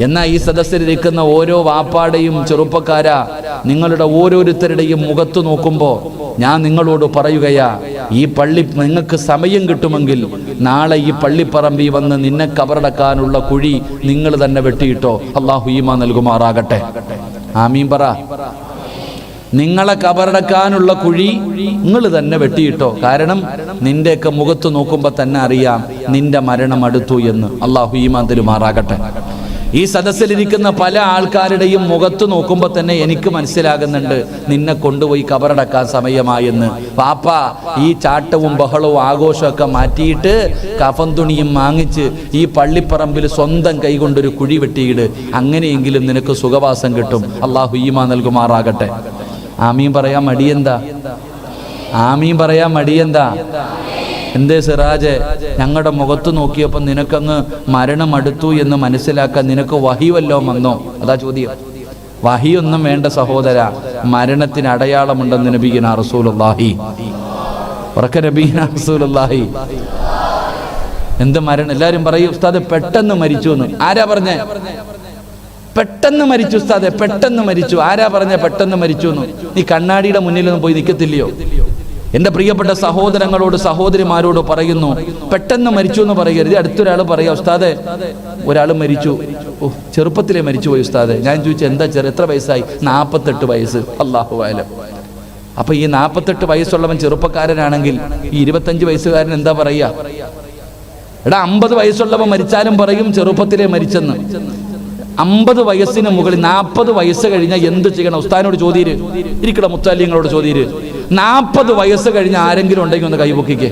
എന്നാൽ ഈ സദസ്സിലിരിക്കുന്ന ഓരോ വാപ്പാടെയും ചെറുപ്പക്കാരാ നിങ്ങളുടെ ഓരോരുത്തരുടെയും മുഖത്ത് നോക്കുമ്പോൾ ഞാൻ നിങ്ങളോട് പറയുകയാ ഈ പള്ളി നിങ്ങൾക്ക് സമയം കിട്ടുമെങ്കിൽ നാളെ ഈ പള്ളിപ്പറമ്പിൽ വന്ന് നിന്നെ കബറടക്കാനുള്ള കുഴി നിങ്ങൾ തന്നെ വെട്ടിയിട്ടോ. അള്ളാഹു ഈമ നൽകുമാറാകട്ടെ. ആമീൻ പറ. നിങ്ങളെ കബറടക്കാനുള്ള കുഴി നിങ്ങൾ തന്നെ വെട്ടിയിട്ടോ. കാരണം നിന്റെയൊക്കെ മുഖത്ത് നോക്കുമ്പോൾ തന്നെ അറിയാം നിന്റെ മരണം അടുത്തു എന്ന്. അള്ളാഹു ഈമാൻ തരുമാറാകട്ടെ. ഈ സദസ്സിലിരിക്കുന്ന പല ആൾക്കാരുടെയും മുഖത്ത് നോക്കുമ്പോൾ തന്നെ എനിക്ക് മനസ്സിലാകുന്നുണ്ട് നിന്നെ കൊണ്ടുപോയി കബറടക്കാൻ സമയമായെന്ന്. പാപ്പ ഈ ചാട്ടവും ബഹളവും ആഘോഷമൊക്കെ മാറ്റിയിട്ട് കഫൻ തുണിയും വാങ്ങിച്ച് ഈ പള്ളിപ്പറമ്പിൽ സ്വന്തം കൈകൊണ്ടൊരു കുഴി വെട്ടിയിട്. അങ്ങനെയെങ്കിലും നിനക്ക് സുഖവാസം കിട്ടും. അള്ളാഹു ഈമാ നൽകുമാറാകട്ടെ. ആമീൻ പറയാൻ മടിയെന്താ? ആമീൻ പറയാൻ മടിയെന്താ? എന്തേ സിറാജെ ഞങ്ങളുടെ മുഖത്ത് നോക്കിയപ്പോൾ നിനക്കങ്ങ് മരണം അടുത്തു എന്ന് മനസ്സിലാക്കാൻ നിനക്ക് വഹി വല്ലോ വന്നോ? അതാ ചോദ്യം. വഹിയൊന്നും വേണ്ട സഹോദര മരണത്തിന് അടയാളമുണ്ടെന്ന് നബീന റസൂലുള്ളാഹി. ഉറക്ക നബീന റസൂലുള്ളാഹി. എന്ത് മരണം? എല്ലാരും പറയും ഉസ്താദ് പെട്ടെന്ന് മരിച്ചു എന്ന് ആരാ പറഞ്ഞേ? പെട്ടെന്ന് മരിച്ചു ഉസ്താദെ പെട്ടെന്ന് മരിച്ചു. ആരാ പറഞ്ഞ പെട്ടെന്ന് മരിച്ചു എന്ന് നീ കണ്ണാടിയുടെ മുന്നിലൊന്നും പോയി നിൽക്കത്തില്ലയോ എന്റെ പ്രിയപ്പെട്ട സഹോദരങ്ങളോട് സഹോദരിമാരോട് പറയുന്നു പെട്ടെന്ന് മരിച്ചു എന്ന് പറയരുത്. അടുത്തൊരാൾ പറയുക ഉസ്താദെ ഒരാൾ മരിച്ചു. ഓ ചെറുപ്പത്തിലേ മരിച്ചു പോയി ഉസ്താദെ. ഞാൻ ചോദിച്ചു എന്താ ചെറു എത്ര വയസ്സായി? നാൽപ്പത്തെട്ട് വയസ്സ്. അള്ളാഹു ആലം അപ്പൊ ഈ നാൽപ്പത്തെട്ട് വയസ്സുള്ളവൻ ചെറുപ്പക്കാരനാണെങ്കിൽ ഈ ഇരുപത്തഞ്ച് വയസ്സുകാരൻ എന്താ പറയുക എടാ അമ്പത് വയസ്സുള്ളവൻ മരിച്ചാലും പറയും ചെറുപ്പത്തിലേ മരിച്ചെന്ന്. അമ്പത് വയസ്സിന് മുകളിൽ നാൽപ്പത് വയസ്സ് കഴിഞ്ഞാൽ എന്ത് ചെയ്യണം? ഉസ്താനോട് ചോദ്യര് ഇരിക്കട മുത്താലിങ്ങളോട് ചോദ്യര് നാൽപ്പത് വയസ്സ് കഴിഞ്ഞ ആരെങ്കിലും ഉണ്ടെങ്കിൽ ഒന്ന് കൈപൊക്കിക്കേ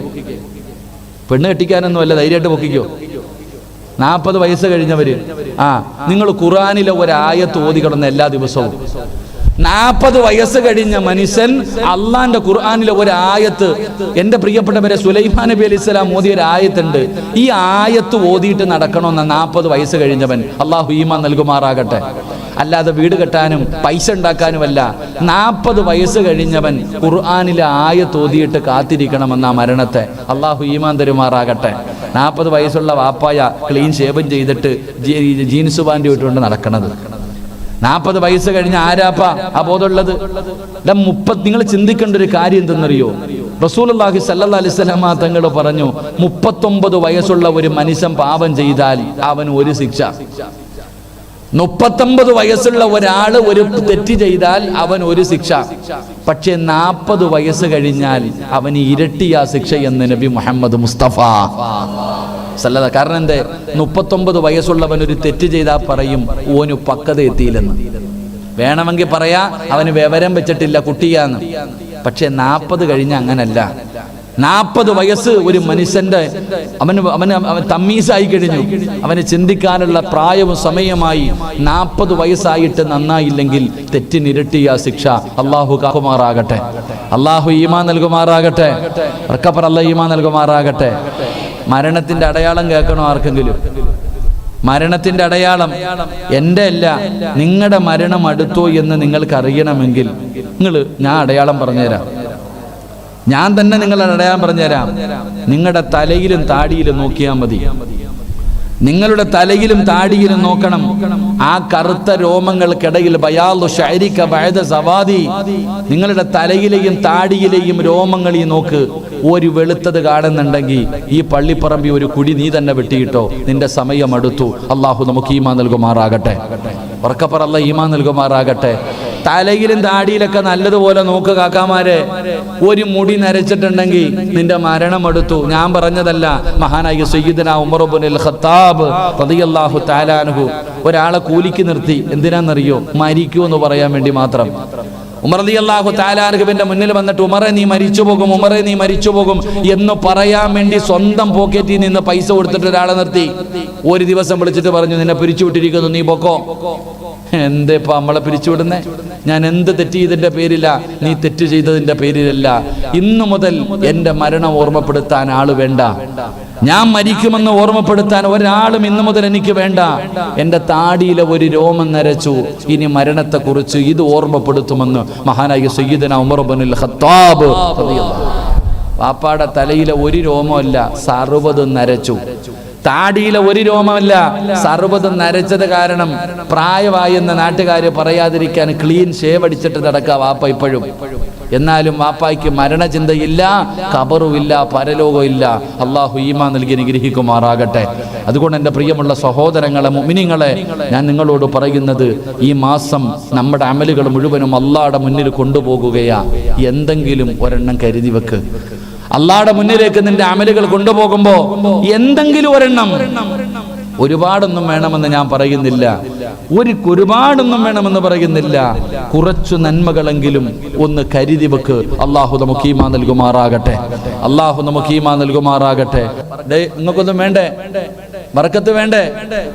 പെണ്ണ് കെട്ടിക്കാനൊന്നും അല്ല ധൈര്യമായിട്ട് പൊക്കിക്കോ. നാൽപ്പത് വയസ്സ് കഴിഞ്ഞവര്. ആ നിങ്ങൾ ഖുറാനിലെ ഒരായത്ത് ഓതി കിടന്ന എല്ലാ ദിവസവും. നാൽപ്പത് വയസ്സ് കഴിഞ്ഞ മനുഷ്യൻ അള്ളാന്റെ ഖുർആാനിലെ ഒരു ആയത്ത്. എന്റെ പ്രിയപ്പെട്ടവരെ സുലൈമാൻ നബി അലൈഹി സ്വലാം ഓതിയ ഒരു ആയത്തുണ്ട്. ഈ ആയത്ത് ഓതിയിട്ട് നടക്കണമെന്ന നാൽപ്പത് വയസ്സ് കഴിഞ്ഞവൻ അള്ളാഹു ഈമാൻ നൽകുമാറാകട്ടെ. അല്ലാതെ വീട് കെട്ടാനും പൈസ ഉണ്ടാക്കാനുമല്ല നാൽപ്പത് വയസ്സ് കഴിഞ്ഞവൻ ഖുർആാനിലെ ആയത്ത് ഓതിയിട്ട് കാത്തിരിക്കണമെന്ന മരണത്തെ. അള്ളാഹു ഈമാൻ തരുമാറാകട്ടെ. നാൽപ്പത് വയസ്സുള്ള വാപ്പായ ക്ലീൻ ഷേവൻ ചെയ്തിട്ട് ജീൻസ് പാൻഡ് ഇട്ടുകൊണ്ട് നടക്കണത്. നാൽപ്പത് വയസ്സ് കഴിഞ്ഞ ആരാപ്പ? ആ ബോധമുള്ളത്. മുപ്പത് നിങ്ങൾ ചിന്തിക്കേണ്ട ഒരു കാര്യം എന്തെന്നറിയോ? റസൂലുള്ളാഹി സല്ലാ അലൈഹി വസല്ലമ തങ്ങൾ പറഞ്ഞു മുപ്പത്തൊമ്പത് വയസ്സുള്ള ഒരു മനുഷ്യൻ പാപം ചെയ്താൽ അവൻ ഒരു ശിക്ഷ. മുപ്പത്തൊമ്പത് വയസ്സുള്ള ഒരാൾ ഒരു തെറ്റ് ചെയ്താൽ അവൻ ഒരു ശിക്ഷ. പക്ഷേ നാൽപ്പത് വയസ്സ് കഴിഞ്ഞാൽ അവന് ഇരട്ടിയാ ശിക്ഷ എന്ന് നബി മുഹമ്മദ് മുസ്തഫ. സല്ലത കാരണം എന്തേ? മുപ്പത്തൊമ്പത് വയസ്സുള്ളവൻ ഒരു തെറ്റ് ചെയ്താൽ പറയും ഓനു പക്കത എത്തിയില്ലെന്ന്. വേണമെങ്കിൽ പറയാ അവന് വിവരം വെച്ചിട്ടില്ല കുട്ടിയാന്ന്. പക്ഷെ നാൽപ്പത് കഴിഞ്ഞ അങ്ങനല്ല. നാൽപ്പത് വയസ്സ് ഒരു മനുഷ്യന്റെ അവന് അവന് അവൻ തമ്മീസായി കഴിഞ്ഞു. അവന് ചിന്തിക്കാനുള്ള പ്രായവും സമയമായി നാൽപ്പത് വയസ്സായിട്ട് നന്നായില്ലെങ്കിൽ തെറ്റിനിരട്ടിയ ശിക്ഷ അള്ളാഹു കാക്കുമാറാകട്ടെ. അള്ളാഹു ഈമാ നൽകുമാറാകട്ടെ. ഉറക്കപ്പറ അല്ല ഈമാ നൽകുമാറാകട്ടെ. മരണത്തിന്റെ അടയാളം കേൾക്കണോ ആർക്കെങ്കിലും? മരണത്തിന്റെ അടയാളം എന്റെ അല്ല നിങ്ങളുടെ മരണം അടുത്തോ എന്ന് നിങ്ങൾക്ക് അറിയണമെങ്കിൽ നിങ്ങൾ ഞാൻ അടയാളം പറഞ്ഞുതരാം. ഞാൻ തന്നെ നിങ്ങളുടെ അടയാളം പറഞ്ഞുതരാം. നിങ്ങളുടെ തലയിലും താടിയിലും നോക്കിയാൽ മതി. നിങ്ങളുടെ തലയിലും താടിയിലും നോക്കണം. ആ കറുത്ത രോമങ്ങൾക്കിടയിൽ ബയാലു സവാദി. നിങ്ങളുടെ തലയിലെയും താടിയിലെയും രോമങ്ങളെയും നോക്ക്. ഒരു വെളുത്തത് കാണുന്നുണ്ടെങ്കിൽ ഈ പള്ളിപ്പറമ്പി ഒരു കുടി നീ തന്നെ വെട്ടിയിട്ടോ. നിന്റെ സമയം അടുത്തു. അള്ളാഹു നമുക്ക് ഈമാ നൽകുമാറാകട്ടെ. ഉറക്കപ്പറല്ല ഈമാ നൽകുമാറാകട്ടെ. തലയിലും താടിയിലൊക്കെ നല്ലതുപോലെ നോക്ക് കാക്കാമാരെ. ഒരു മുടി നരച്ചിട്ടുണ്ടെങ്കിൽ നിന്റെ മരണം എടുത്തു ഞാൻ പറഞ്ഞതല്ല. മഹാനായ സയ്യിദന ഉമറുബുൽ ഖത്താബ് റളിയല്ലാഹു താലാനുഹു ഒരാളെ കൂലിക്ക് നിർത്തി. എന്തിനാണെന്നറിയോ മരിക്കൂ എന്ന് പറയാൻ വേണ്ടി മാത്രം. ഉമർ അള്ളാഹു താലാർഹുവിന്റെ മുന്നിൽ വന്നിട്ട് ഉമറെ നീ മരിച്ചു പോകും ഉമറെ നീ മരിച്ചു പോകും എന്ന് പറയാൻ വേണ്ടി സ്വന്തം പോക്കറ്റിൽ നിന്ന് പൈസ കൊടുത്തിട്ട് ഒരാളെ നിർത്തി. ഒരു ദിവസം വിളിച്ചിട്ട് പറഞ്ഞു നിന്നെ പിരിച്ചു വിട്ടിരിക്കുന്നു നീ പൊക്കോ? എന്തേ ഇപ്പൊ നമ്മളെ പിരിച്ചുവിടുന്നേ? ഞാൻ എന്ത് തെറ്റ് ചെയ്തതിന്റെ പേരില? നീ തെറ്റ് ചെയ്തതിന്റെ പേരിലല്ല. ഇന്നു മുതൽ എന്റെ മരണം ഓർമ്മപ്പെടുത്താൻ ആൾ വേണ്ട. ഞാൻ മരിക്കുമെന്ന് ഓർമ്മപ്പെടുത്താൻ ഒരാളും ഇന്നു മുതൽ എനിക്ക് വേണ്ട. എന്റെ താടിയിലെ ഒരു രോമം നരച്ചു. ഇനി മരണത്തെ കുറിച്ച് ഇത് ഓർമ്മപ്പെടുത്തുമെന്ന് മഹാനായ സയ്യിദന ഉമർ ഹത്താബ് ഖത്താബ്. വാപ്പാടെ തലയിലെ ഒരു രോമമല്ല സർവത് നരച്ചു. താടിയിലെ ഒരു രോമമല്ല സർവതും നരച്ചത് കാരണം പ്രായമായി എന്ന നാട്ടുകാർ പറയാതിരിക്കാൻ ക്ലീൻ ഷേവ് അടിച്ചിട്ട് നടക്കുക വാപ്പ ഇപ്പോഴും. എന്നാലും വാപ്പായ്ക്ക് മരണചിന്തയില്ല കബറുമില്ല പരലോകമില്ല അള്ളാഹു ഈമാ നൽകി അനുഗ്രഹിക്കുമാറാകട്ടെ. അതുകൊണ്ട് എന്റെ പ്രിയമുള്ള സഹോദരങ്ങളെ മുമിനിങ്ങളെ ഞാൻ നിങ്ങളോട് പറയുന്നത് ഈ മാസം നമ്മുടെ അമലുകൾ മുഴുവനും അള്ളാടെ മുന്നിൽ കൊണ്ടുപോകുകയാ. എന്തെങ്കിലും ഒരെണ്ണം കരുതി വെക്ക്. അള്ളാടെ മുന്നിലേക്ക് നിന്റെ അമലുകൾ കൊണ്ടുപോകുമ്പോ എന്തെങ്കിലും ഒരെണ്ണം ഒരുപാടൊന്നും വേണമെന്ന് ഞാൻ പറയുന്നില്ല. ഒരു ഒരുപാടൊന്നും വേണമെന്ന് പറയുന്നില്ല. കുറച്ചു നന്മകളെങ്കിലും ഒന്ന് കരുതി വെക്ക്. അള്ളാഹു നമുക്ക് നൽകുമാറാകട്ടെ. അള്ളാഹു നമുക്ക് ഈമാ നൽകുമാറാകട്ടെ. നിങ്ങൾക്കൊന്നും വേണ്ടേ? ബർക്കത്ത് വേണ്ടേ?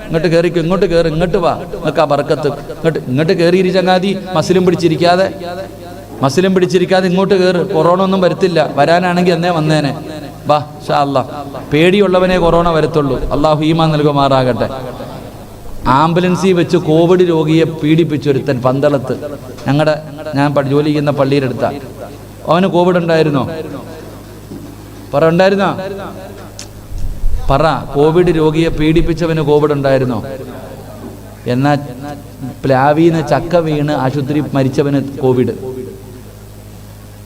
ഇങ്ങോട്ട് കയറിക്കും ഇങ്ങോട്ട് കയറി ഇങ്ങോട്ട് വാ. നിങ്ങൾക്ക് ബർക്കത്ത് ഇങ്ങോട്ട് ഇങ്ങോട്ട് ചങ്ങാതി മസിലും പിടിച്ചിരിക്കാതെ. മസിലും പിടിച്ചിരിക്കാതെ ഇങ്ങോട്ട് കയറ് കൊറോണ ഒന്നും വരത്തില്ല. വരാനാണെങ്കിൽ എന്നേ വന്നേനെ. വാ ഷാ അല്ലാ പേടിയുള്ളവനെ കൊറോണ വരത്തുള്ളൂ. അള്ളാഹു ഈമാൻ നൽകുമാറാകട്ടെ. ആംബുലൻസിൽ വെച്ച് കോവിഡ് രോഗിയെ പീഡിപ്പിച്ചൊരുത്തൻ പന്തളത്ത്. ഞങ്ങളുടെ ഞാൻ ജോലി ചെയ്യുന്ന പള്ളിയുടെ അടുത്താ. അവന് കോവിഡ് ഉണ്ടായിരുന്നോ? പറ ഉണ്ടായിരുന്നോ? പറ കോവിഡ് രോഗിയെ പീഡിപ്പിച്ചവന് കോവിഡ് ഉണ്ടായിരുന്നോ? എന്നാ പ്ലാവീന്ന് ചക്ക വീണ് ആശുപത്രി മരിച്ചവന് കോവിഡ്.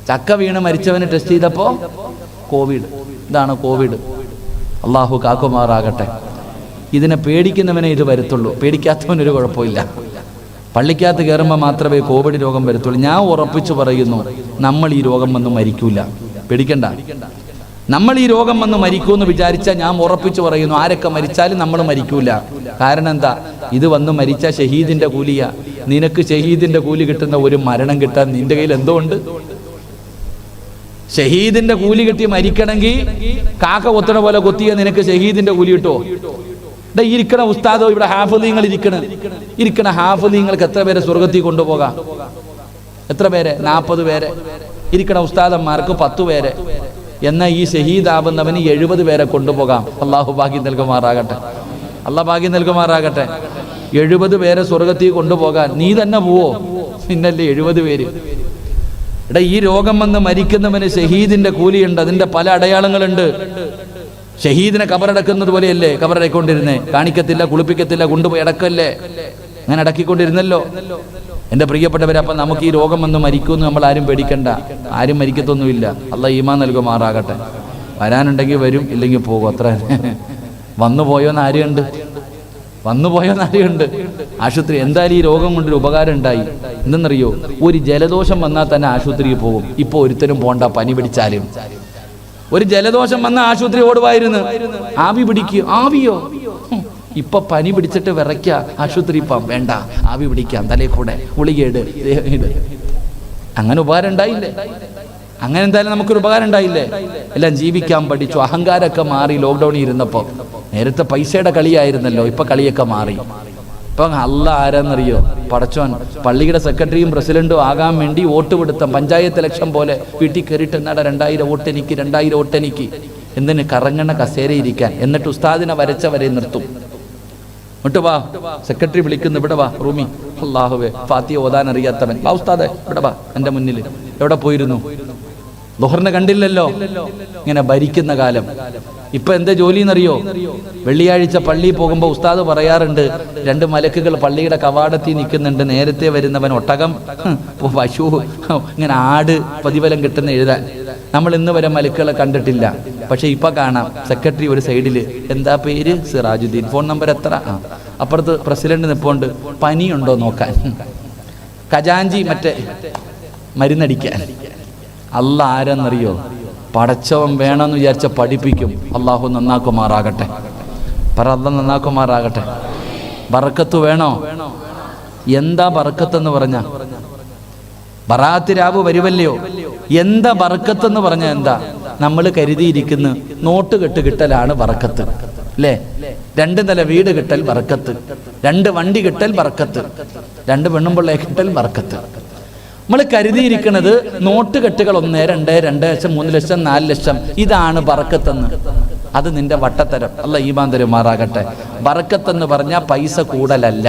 ചക്ക വീണ് മരിച്ചവന് ടെസ്റ്റ് ചെയ്തപ്പോ കോവിഡ് ഇതാണ് കോവിഡ് അള്ളാഹു കാക്കുമാറാകട്ടെ. ഇതിനെ പേടിക്കുന്നവനെ ഇത് വരത്തുള്ളൂ. പേടിക്കാത്തവനൊരു കുഴപ്പമില്ല. പള്ളിക്കകത്ത് കയറുമ്പോൾ മാത്രമേ കോവിഡ് രോഗം വരത്തുള്ളൂ. ഞാൻ ഉറപ്പിച്ചു പറയുന്നു നമ്മൾ ഈ രോഗം വന്ന് മരിക്കൂല. പേടിക്കണ്ട. നമ്മൾ ഈ രോഗം വന്ന് എന്ന് വിചാരിച്ചാൽ ഞാൻ ഉറപ്പിച്ചു പറയുന്നു ആരൊക്കെ മരിച്ചാലും നമ്മൾ മരിക്കൂല. കാരണം എന്താ? ഇത് വന്ന് മരിച്ച ഷഹീദിന്റെ കൂലിയ. നിനക്ക് ഷഹീദിന്റെ കൂലി കിട്ടുന്ന ഒരു മരണം കിട്ടാൻ നിന്റെ കയ്യിൽ എന്തോ ഉണ്ട്? ഷഹീദിന്റെ കൂലി കിട്ടി മരിക്കണമെങ്കിൽ കാക്ക കൊത്തണ പോലെ കൊത്തിയ നിനക്ക് ഷഹീദിന്റെ കൂലി കിട്ടോ? ഇവിടെ ഇരിക്കണ ഉസ്താദോ ഇവിടെ ഹാഫ് നിങ്ങൾ ഇരിക്കണ. ഇരിക്കണ ഹാഫ് നിങ്ങൾക്ക് എത്ര പേരെ സ്വർഗത്തിൽ കൊണ്ടുപോകാം? എത്ര പേരെ? നാൽപ്പത് പേരെ. ഇരിക്കണ ഉസ്താദന്മാർക്ക് പത്ത് പേരെ. എന്നാൽ ഈ ഷഹീദാവുന്നവന് എഴുപത് പേരെ കൊണ്ടുപോകാം. അള്ളാഹു ഭാഗ്യം നൽകുമാറാകട്ടെ. അള്ളാഹ് ഭാഗ്യം നൽകുമാറാകട്ടെ. എഴുപത് പേരെ സ്വർഗത്തിൽ കൊണ്ടുപോകാൻ നീ തന്നെ പോവോ? പിന്നല്ലേ എഴുപത് പേര്. എടാ ഈ രോഗം വന്ന് മരിക്കുന്നവന് ഷഹീദിന്റെ കൂലിയുണ്ട് അതിന്റെ പല അടയാളങ്ങളുണ്ട്. ഷഹീദിനെ കബറടക്കുന്നത് പോലെയല്ലേ കബറടക്കൊണ്ടിരുന്നേ? കാണിക്കത്തില്ല കുളിപ്പിക്കത്തില്ല കൊണ്ടുപോയി അടക്കല്ലേ? അങ്ങനെ അടക്കിക്കൊണ്ടിരുന്നല്ലോ. എന്റെ പ്രിയപ്പെട്ടവരെ അപ്പൊ നമുക്ക് ഈ രോഗം വന്ന് മരിക്കുമെന്ന് നമ്മൾ ആരും പേടിക്കണ്ട. ആരും മരിക്കത്തൊന്നുമില്ല. അല്ല ഈമാ നൽകുമാറാകട്ടെ. വരാനുണ്ടെങ്കിൽ വരും ഇല്ലെങ്കിൽ പോകും. അത്ര. വന്നു പോയോന്ന് ആരും വന്നു പോയോന്ന് ആരുണ്ട് ആശുപത്രി എന്തായാലും ഈ രോഗം കൊണ്ടൊരു ഉപകാരം ഉണ്ടായി. എന്തെന്നറിയോ? ഒരു ജലദോഷം വന്നാൽ തന്നെ ആശുപത്രിയിൽ പോകും. ഇപ്പൊ ഒരുത്തരും പോണ്ട പനി പിടിച്ചാലും. ഒരു ജലദോഷം വന്ന ആശുപത്രി ഓടുവായിരുന്നു. ആവി പിടിക്കുക ആവിയോ? ഇപ്പൊ പനി പിടിച്ചിട്ട് വിറയ്ക്ക. ആശുപത്രി ഇപ്പം വേണ്ട. ആവി പിടിക്കാം. തലേ കൂടെ. ഗുളികേട്. അങ്ങനെ ഉപകാരം ഉണ്ടായില്ലേ? അങ്ങനെ എന്തായാലും നമുക്കൊരു ഉപകാരം ഉണ്ടായില്ലേ? എല്ലാം ജീവിക്കാൻ പഠിച്ചു. അഹങ്കാരമൊക്കെ മാറി ലോക്ക്ഡൌണിൽ ഇരുന്നപ്പോ നേരത്തെ പൈസയുടെ കളിയായിരുന്നല്ലോ ഇപ്പൊ കളിയൊക്കെ മാറി. ഇപ്പൊ അല്ല ആരാന്നറിയോ? പടച്ചോൻ പള്ളിയുടെ സെക്രട്ടറിയും പ്രസിഡന്റും ആകാൻ വേണ്ടി വോട്ട് കൊടുത്ത പഞ്ചായത്ത് ഇലക്ഷൻ പോലെ വീട്ടിൽ കയറിയിട്ട് എന്നാടാ രണ്ടായിരം വോട്ട് എനിക്ക് രണ്ടായിരം വോട്ട് എനിക്ക്? എന്തിന് കറങ്ങണ കസേരയിരിക്കാൻ എന്നിട്ട് ഉസ്താദിനെ വരച്ചവരെ നിർത്തും. ഇങ്ങോട്ട് വാ. സെക്രട്ടറി വിളിക്കുന്നു ഇവിടെ വാ റൂമി. അള്ളാഹുവേ ഫാത്തി ഓതാൻ അറിയാത്തവൻ. വാ ഉസ്താദെ ഇവിടെ വാ എന്റെ മുന്നിൽ. എവിടെ പോയിരുന്നു? ദുഹറിനെ കണ്ടില്ലല്ലോ? ഇങ്ങനെ ഭരിക്കുന്ന കാലം. ഇപ്പൊ എന്താ ജോലി എന്നറിയോ വെള്ളിയാഴ്ച പള്ളിയിൽ പോകുമ്പോൾ ഉസ്താദ് പറയാറുണ്ട് രണ്ട് മലക്കുകൾ പള്ളിയുടെ കവാടത്തിൽ നിൽക്കുന്നുണ്ട് നേരത്തെ വരുന്നവൻ ഒട്ടകം. പശു. ഇങ്ങനെ ആട് പ്രതിഫലം കിട്ടുന്ന എഴുതാൻ. നമ്മൾ ഇന്ന് വരെ മലക്കുകളെ കണ്ടിട്ടില്ല. പക്ഷെ ഇപ്പൊ കാണാം സെക്രട്ടറി ഒരു സൈഡിൽ എന്താ പേര്? സിറാജുദ്ദീൻ. ഫോൺ നമ്പർ എത്ര? ആ അപ്പുറത്ത് പ്രസിഡന്റ് നിപ്പോണ്ട്. പനിയുണ്ടോ നോക്കാൻ? ഖജാഞ്ചി മറ്റേ മരുന്നടിക്കാൻ. അല്ല ആരെന്നറിയോ? പടച്ചവൻ വേണമെന്ന് വിചാരിച്ച പഠിപ്പിക്കും. അള്ളാഹു നന്നാക്കുമാറാകട്ടെ. പറ അല്ല നന്നാക്കുമാറാകട്ടെ. ബറക്കത്ത് വേണോ? എന്താ ബറക്കത്തെന്ന് പറഞ്ഞ? ബറാത്ത് രാവ് വരുമല്ലയോ? എന്താ ബറക്കത്ത് എന്ന് പറഞ്ഞ എന്താ? നമ്മൾ കരുതിയിരിക്കുന്ന നോട്ട് കെട്ട് കിട്ടലാണ് ബറക്കത്ത്. അല്ലേ രണ്ട് നില വീട് കിട്ടൽ ബറക്കത്ത്. രണ്ട് വണ്ടി കിട്ടൽ ബറക്കത്ത്. രണ്ട് പെണ്ണുമ്പിള്ളയെ കിട്ടൽ ബറക്കത്ത്. നമ്മൾ കരുതിയിരിക്കുന്നത് നോട്ട് കെട്ടുകൾ ഒന്ന് രണ്ട് രണ്ട് ലക്ഷം മൂന്ന് ലക്ഷം നാല് ലക്ഷം. ഇതാണ് ബറക്കത്തെന്ന് അത് നിന്റെ വട്ടത്തരം. അല്ല ഈമാൻ തരുമാറാകട്ടെ. ബറക്കത്തെന്ന് പറഞ്ഞാൽ പൈസ കൂടലല്ല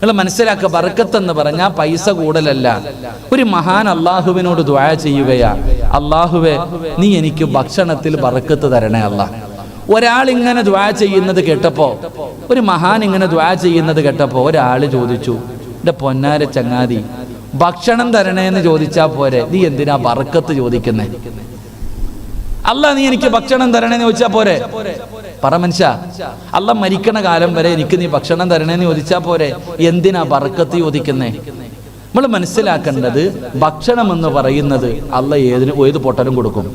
നിങ്ങൾ മനസ്സിലാക്കുക ബർക്കത്ത് പറഞ്ഞാൽ പൈസ കൂടലല്ല ഒരു മഹാൻ അള്ളാഹുവിനോട് ദ്വായ ചെയ്യുകയാ. അള്ളാഹുവെ നീ എനിക്ക് ഭക്ഷണത്തിൽ ബർക്കത്ത് തരണേ അല്ല. ഒരാൾ ഇങ്ങനെ ദ്വായ ചെയ്യുന്നത് കേട്ടപ്പോ ഒരു മഹാൻ ഇങ്ങനെ ദ്വായ ചെയ്യുന്നത് കേട്ടപ്പോ ഒരാൾ ചോദിച്ചു എന്റെ പൊന്നാര ചങ്ങാതി ഭക്ഷണം തരണേന്ന് ചോദിച്ചാൽ പോരെ? നീ എന്തിനാ ബറക്കത്ത് ചോദിക്കുന്നേ? അല്ല നീ എനിക്ക് ഭക്ഷണം തരണേന്ന് ചോദിച്ചാ പോരെ? പറ മനുഷ്യ അല്ല മരിക്കണ കാലം വരെ എനിക്ക് നീ ഭക്ഷണം തരണേന്ന് ചോദിച്ചാ പോരെ? എന്തിനാ ബറക്കത്ത് ചോദിക്കുന്നേ? നമ്മൾ മനസ്സിലാക്കേണ്ടത് ഭക്ഷണം എന്ന് പറയുന്നത് അല്ല ഏതിന് ഏത് പൊട്ടനും കൊടുക്കും.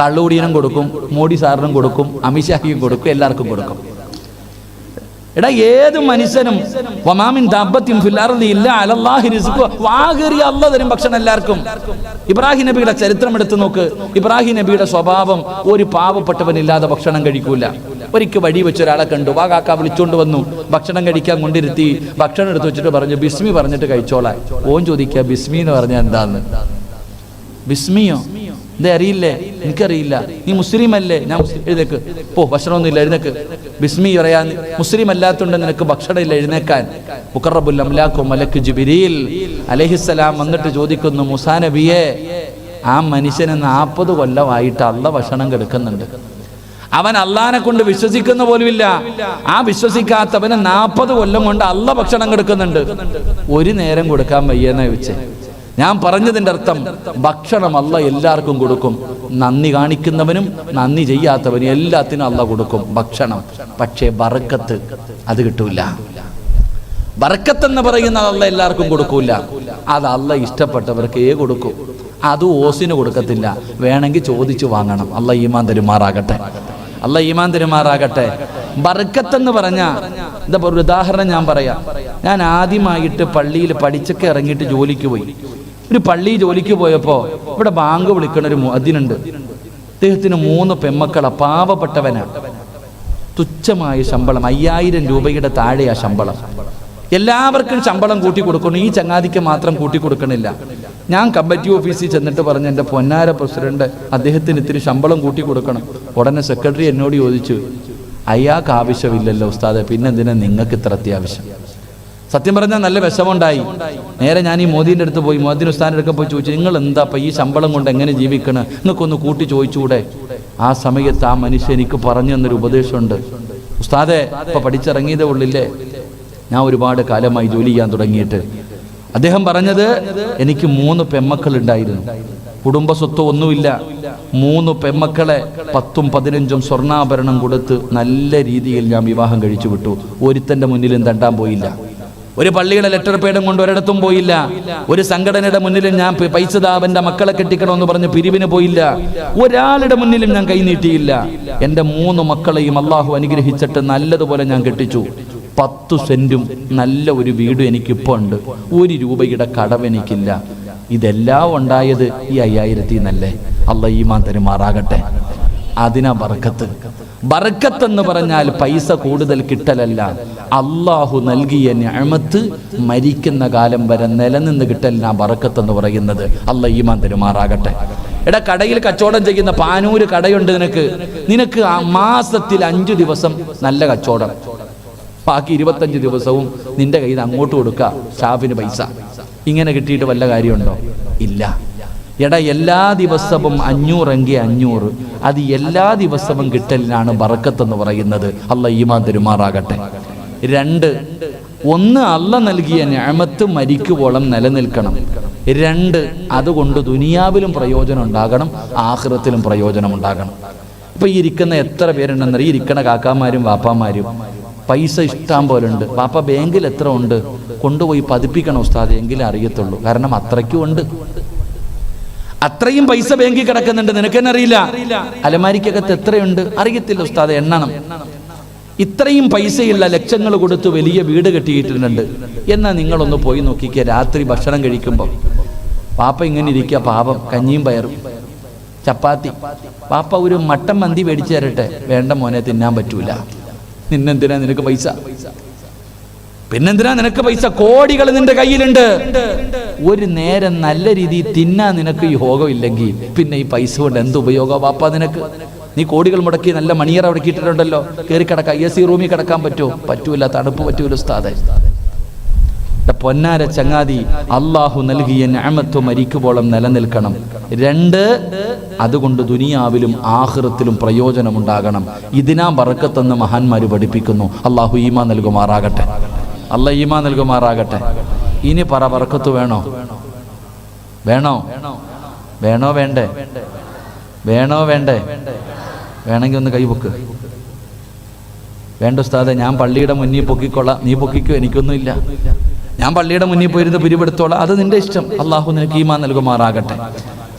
കള്ളുകൂടിയനും കൊടുക്കും മോഡി സാറിനും കൊടുക്കും അമിത്ഷാഹിക്കും കൊടുക്കും എല്ലാവർക്കും കൊടുക്കും. എടാ ഏത് മനുഷ്യനും വമാമിൻ ഫിൽ അർളി ഇല്ല അലല്ലാഹി റിസ്ഖു. വാഗിറി അല്ല തരും ഭക്ഷണം എല്ലാവർക്കും. ഇബ്രാഹിം നബിയുടെ ചരിത്രം എടുത്തു നോക്ക്. ഇബ്രാഹിം നബിയുടെ സ്വഭാവം ഒരു പാവപ്പെട്ടവനില്ലാതെ ഭക്ഷണം കഴിക്കൂല. ഒരിക്കൽ വഴി വെച്ച് ഒരാളെ കണ്ടു. വാകാക്ക വിളിച്ചുകൊണ്ട് വന്നു. ഭക്ഷണം കഴിക്കാൻ കൊണ്ടിരുത്തി. ഭക്ഷണം എടുത്തു വെച്ചിട്ട് പറഞ്ഞു ബിസ്മി പറഞ്ഞിട്ട് കഴിച്ചോളാം ഓൻ ചോദിക്കുക ബിസ്മി എന്ന് പറഞ്ഞാൽ എന്താന്ന്? ബിസ്മിയോ? ഇത് അറിയില്ലേ? എനിക്കറിയില്ല. നീ മുസ്ലിം അല്ലേ ഞാൻ എഴുന്നേക്ക്. പോ ഭക്ഷണമൊന്നുമില്ല എഴുന്നേക്ക്. ബിസ്മി പറയാൻ മുസ്ലിം അല്ലാത്തതുകൊണ്ട് നിനക്ക് ഭക്ഷണം ഇല്ല എഴുന്നേക്കാൻ. മുക്കറബുൽ അംലാഖു മലക്ക് ജിബിരിൽ അലഹിസ്സലാം വന്നിട്ട് ചോദിക്കുന്നു മുസാ നബിയെ ആ മനുഷ്യന് നാൽപ്പത് കൊല്ലമായിട്ട് അള്ള ഭക്ഷണം കെടുക്കുന്നുണ്ട്. അവൻ അള്ളാനെ കൊണ്ട് വിശ്വസിക്കുന്ന പോലുമില്ല. ആ വിശ്വസിക്കാത്തവന് നാൽപ്പത് കൊല്ലം കൊണ്ട് അള്ള ഭക്ഷണം കൊടുക്കുന്നുണ്ട്. ഒരു നേരം കൊടുക്കാൻ വയ്യെന്ന ചോദിച്ചേ. ഞാൻ പറഞ്ഞതിന്റെ അർത്ഥം ഭക്ഷണം അല്ല എല്ലാവർക്കും കൊടുക്കും. നന്ദി കാണിക്കുന്നവനും നന്ദി ചെയ്യാത്തവനും എല്ലാത്തിനും അല്ല കൊടുക്കും ഭക്ഷണം. പക്ഷേ ബറക്കത്ത് അത് കിട്ടൂല. ബറക്കത്ത് എന്ന് പറയുന്നത് അല്ല എല്ലാവർക്കും കൊടുക്കൂല. അത് അല്ല ഇഷ്ടപ്പെട്ടവർക്ക് ഏ കൊടുക്കും. അത് ഓസിന് കൊടുക്കത്തില്ല. വേണമെങ്കിൽ ചോദിച്ചു വാങ്ങണം. അല്ല ഈമാൻ തരുമാറാകട്ടെ. അല്ല ഈമാൻ തരുമാറാകട്ടെ. ബർക്കത്തെന്ന് പറഞ്ഞ എന്താ ഒരു ഉദാഹരണം ഞാൻ പറയാം. ഞാൻ ആദ്യമായിട്ട് പള്ളിയിൽ പഠിച്ചൊക്കെ ഇറങ്ങിയിട്ട് ജോലിക്ക് പോയി. ഒരു പള്ളി ജോലിക്ക് പോയപ്പോ ഇവിടെ ബാങ്ക് വിളിക്കണ ഒരു അതിനുണ്ട്. അദ്ദേഹത്തിന് മൂന്ന് പെമ്മക്കള പാവപ്പെട്ടവനാണ് തുച്ഛമായ ശമ്പളം അയ്യായിരം രൂപയുടെ താഴെയാ ശമ്പളം. എല്ലാവർക്കും ശമ്പളം കൂട്ടി കൊടുക്കണം ഈ ചങ്ങാതിക്ക് മാത്രം കൂട്ടി കൊടുക്കണില്ല ഞാൻ കമ്മിറ്റി ഓഫീസിൽ ചെന്നിട്ട് പറഞ്ഞ എന്റെ പൊന്നാര പ്രസിഡന്റ് അദ്ദേഹത്തിന് ഇത്തിരി ശമ്പളം കൂട്ടി കൊടുക്കണം ഉടനെ സെക്രട്ടറി എന്നോട് ചോദിച്ചു അയാൾക്ക് ആവശ്യമില്ലല്ലോ ഉസ്താദെ പിന്നെന്തിനാ നിങ്ങൾക്ക് ഇത്ര അത്യാവശ്യം? സത്യം പറഞ്ഞാൽ നല്ല വിഷമമുണ്ടായി. നേരെ ഞാൻ ഈ മോദീന്റെ അടുത്ത് പോയി മോദീൻ ഉസ്താന്റെ അടുക്ക പോയി ചോദിച്ചു നിങ്ങൾ എന്താ ഈ ശമ്പളം കൊണ്ട് എങ്ങനെ ജീവിക്കണം? നിങ്ങൾക്കൊന്ന് കൂട്ടി ചോദിച്ചുകൂടെ? ആ സമയത്ത് ആ മനുഷ്യൻ എനിക്ക് പറഞ്ഞു തന്നൊരു ഉപദേശമുണ്ട്. ഉസ്താദെ ഇപ്പൊ പഠിച്ചിറങ്ങിയതേ ഉള്ളില്ലേ? ഞാൻ ഒരുപാട് കാലമായി ജോലി ചെയ്യാൻ തുടങ്ങിയിട്ട്. അദ്ദേഹം പറഞ്ഞത് എനിക്ക് മൂന്ന് പെമ്മക്കൾ ഉണ്ടായിരുന്നു കുടുംബ സ്വത്ത് ഒന്നുമില്ല. മൂന്ന് പെമ്മക്കളെ പത്തും പതിനഞ്ചും സ്വർണാഭരണം കൊടുത്ത് നല്ല രീതിയിൽ ഞാൻ വിവാഹം കഴിച്ചു വിട്ടു. ഒരുത്തന്റെ മുന്നിലും തണ്ടാൻ പോയില്ല. ഒരു പള്ളിയുടെ ലെറ്റർ പേഡും കൊണ്ട് ഒരിടത്തും പോയില്ല. ഒരു സംഘടനയുടെ മുന്നിലും ഞാൻ പൈസ താവന്റെ മക്കളെ കെട്ടിക്കണമെന്ന് പറഞ്ഞ് പിരിവിന് പോയില്ല. ഒരാളുടെ മുന്നിലും ഞാൻ കൈനീട്ടിയില്ല എന്റെ മൂന്ന് മക്കളെയും അള്ളാഹു അനുഗ്രഹിച്ചിട്ട് നല്ലതുപോലെ ഞാൻ കെട്ടിച്ചു. പത്തു സെന്റും നല്ല ഒരു വീടും എനിക്കിപ്പോൾ ഉണ്ട്. ഒരു രൂപയുടെ കടവ് എനിക്കില്ല. ഇതെല്ലാം ഉണ്ടായത് ഈ അയ്യായിരത്തി നല്ലേ? അല്ല ഈമാൻ തരുമാറാകട്ടെ. അതിനാ ബറക്കത്ത് ബറക്കത്ത് എന്ന് പറഞ്ഞാൽ പൈസ കൂടുതൽ കിട്ടലല്ല. അള്ളാഹു നൽകിയ ഞാമത്ത് മരിക്കുന്ന കാലം വരെ നിലനിന്ന് കിട്ടലിനാ ബറക്കത്ത് എന്ന് പറയുന്നത്. അല്ല ഈമാൻ തെരുമാറാകട്ടെ. എടാ കടയിൽ കച്ചവടം ചെയ്യുന്ന പാനൂര് കടയുണ്ട് നിനക്ക്. നിനക്ക് ആ മാസത്തിൽ അഞ്ചു ദിവസം നല്ല കച്ചവടം. ബാക്കി ഇരുപത്തഞ്ച് ദിവസവും നിന്റെ കയ്യിൽ അങ്ങോട്ട് കൊടുക്കുക ഷാഫിന് പൈസ. ഇങ്ങനെ കിട്ടിയിട്ട് വല്ല കാര്യമുണ്ടോ? ഇല്ല. എടാ എല്ലാ ദിവസവും അഞ്ഞൂറെങ്കിൽ അഞ്ഞൂറ്. അത് എല്ലാ ദിവസവും കിട്ടലിനാണ് ബറക്കത്ത് എന്ന് പറയുന്നത്. അല്ല ഈമാൻ തെരുമാറാകട്ടെ. രണ്ട് ഒന്ന് അല്ല നൽകിയ ഞാമത്ത് മരിക്കുവോളം നിലനിൽക്കണം. രണ്ട് അതുകൊണ്ട് ദുനിയാവിലും പ്രയോജനം ഉണ്ടാകണം ആഹൃത്തിലും പ്രയോജനം ഉണ്ടാകണം. ഇപ്പൊ ഈ ഇരിക്കുന്ന എത്ര പേരുണ്ടെന്നറിയ ഇരിക്കണ കാക്കാമാരും വാപ്പാമാരും. പൈസ ഇഷ്ടം പോലെ ഉണ്ട് വാപ്പ ബാങ്കിൽ എത്ര ഉണ്ട്? കൊണ്ടുപോയി പതിപ്പിക്കണം ഉസ്താദ് എങ്കിലേ അറിയത്തുള്ളൂ. കാരണം അത്രയ്ക്കും ഉണ്ട്. അത്രയും പൈസ ബാങ്കിൽ കിടക്കുന്നുണ്ട്. നിനക്കെന്നറിയില്ല? അലമാരിക്കകത്ത് എത്രയുണ്ട്? അറിയത്തില്ല ഉസ്താദ് എണ്ണണം. ഇത്രയും പൈസയുള്ള ലക്ഷങ്ങൾ കൊടുത്ത് വലിയ വീട് കെട്ടിയിട്ടുണ്ട് എന്നാ നിങ്ങളൊന്ന് പോയി നോക്കിക്കുക രാത്രി ഭക്ഷണം കഴിക്കുമ്പോൾ പാപ്പ ഇങ്ങനെ ഇരിക്കുക പാപം കഞ്ഞിയും പയറും. ചപ്പാത്തി. പാപ്പ ഒരു മട്ടൻ മന്തി മേടിച്ചു തരട്ടെ. വേണ്ട മോനെ തിന്നാൻ പറ്റൂല. നിന്നെന്തിനാ നിനക്ക് പൈസ? പിന്നെന്തിനാ നിനക്ക് പൈസ കോടികൾ നിന്റെ കയ്യിലുണ്ട്? ഒരു നേരം നല്ല രീതിയിൽ തിന്നാൻ നിനക്ക് ഈ യോഗം ഇല്ലെങ്കിൽ പിന്നെ ഈ പൈസ കൊണ്ട് എന്ത് ഉപയോഗം വാപ്പ നിനക്ക്? നീ കോടികൾ മുടക്കി നല്ല മണിയറ അടക്കിയിട്ടുണ്ടല്ലോ കയറി കിടക്കാം. എ സി റൂമിൽ കിടക്കാൻ പറ്റുമോ പറ്റൂല. തണുപ്പ് പറ്റൂല ഉസ്താദെ. പൊന്നാര ചങ്ങാതി അള്ളാഹു നൽകിയ ഞാമത്വം മരിക്കുമ്പോളം നിലനിൽക്കണം. രണ്ട് അതുകൊണ്ട് ദുനിയാവിലും ആഹൃത്തിലും പ്രയോജനമുണ്ടാകണം. ഇതിനാ വറക്കത്തെന്ന് മഹാന്മാര് പഠിപ്പിക്കുന്നു. അള്ളാഹു ഈമ നൽകുമാറാകട്ടെ. അല്ല ഈമ നൽകുമാറാകട്ടെ. ഇനി പറ പറക്കത്ത് വേണോ? വേണോ? വേണോ വേണ്ടേ? വേണോ വേണ്ടേ? വേണമെങ്കിൽ ഒന്ന് കൈപൊക്ക് വേണ്ട ഉസ്താദെ ഞാൻ പള്ളിയുടെ മുന്നിൽ പൊക്കിക്കൊള്ളാം. നീ പൊക്കിക്കോ എനിക്കൊന്നുമില്ല ഞാൻ പള്ളിയുടെ മുന്നിൽ പോയിരുന്ന് പിരിവെടുത്തോളാം. അത് നിന്റെ ഇഷ്ടം. അള്ളാഹു നിനക്ക് ഈമാ നൽകുമാറാകട്ടെ.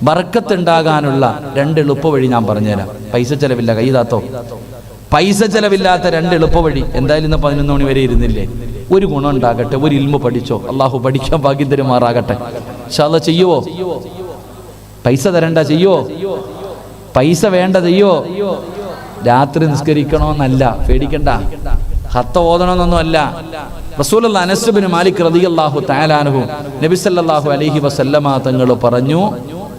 ബറക്കത്തുണ്ടാകാനുള്ള രണ്ട് എളുപ്പ വഴി ഞാൻ പറഞ്ഞുതരാം. പൈസ ചെലവില്ല കൈതാത്തോ പൈസ ചെലവില്ലാത്ത രണ്ട് എളുപ്പ വഴി. എന്തായാലും ഇന്ന് പതിനൊന്ന് മണി വരെ ഇരുന്നില്ലേ? ഒരു ഗുണം ഉണ്ടാകട്ടെ ഒരു ഇൽമ പഠിച്ചോ. അള്ളാഹു പഠിക്കാൻ ഭാഗ്യം തരുമാറാകട്ടെ ഷാല ചെയ്യുവോ? പൈസ തരണ്ട ചെയ്യോ പൈസ വേണ്ട ചെയ്യോ രാത്രി നിസ്കരിക്കണമെന്നല്ല പേടിക്കണ്ട. ഹത്ത ഓതണമെന്നൊന്നുമല്ല റസൂൽ അനസ്ബിന് മാലിക് റളിയല്ലാഹു അള്ളാഹു നബി സല്ലല്ലാഹു അലൈഹി വസല്ലമ തങ്ങൾ പറഞ്ഞു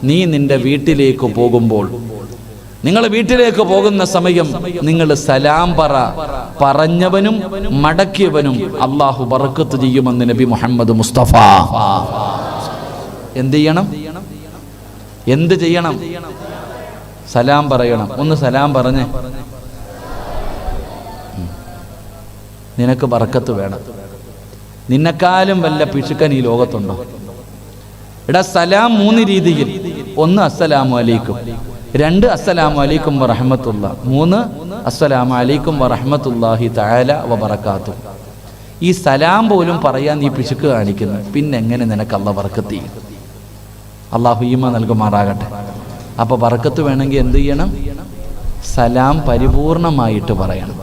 നീ നിന്റെ വീട്ടിലേക്ക് പോകുമ്പോൾ നിങ്ങൾ വീട്ടിലേക്ക് പോകുന്ന സമയം നിങ്ങൾ സലാം പറ. പറഞ്ഞവനും മടക്കിയവനും അള്ളാഹു ബറക്കത്ത് ചെയ്യുമെന്ന് നബി മുഹമ്മദ് മുസ്തഫ. എന്ത് ചെയ്യണം? എന്ത് ചെയ്യണം? സലാം പറയണം. ഒന്ന് സലാം പറഞ്ഞേ. നിനക്ക് ബറക്കത്ത് വേണം. നിന്നെക്കാലും വല്ല പിശുക്കൻ ഈ ലോകത്തുണ്ടോ? എടാ സലാം മൂന്ന് രീതിയിൽ. ഒന്ന് അസ്സലാമു അലൈക്കും. രണ്ട് അസ്സലാമു അലൈക്കും വറഹമത്തുള്ള മൂന്ന് അസ്സലാമു അലൈക്കും വറഹമത്തുല്ലാഹി തആല വബറകാത്തു. ഈ സലാം പോലും പറയാൻ നീ പിശുക്ക് കാണിക്കുന്നു. പിന്നെ എങ്ങനെ നിനക്ക് അല്ല വറക്കത്തി അള്ളാഹു ഈമ നൽകുമാറാകട്ടെ. അപ്പൊ വറക്കത്ത് വേണമെങ്കിൽ എന്ത് ചെയ്യണം? സലാം പരിപൂർണമായിട്ട് പറയണം.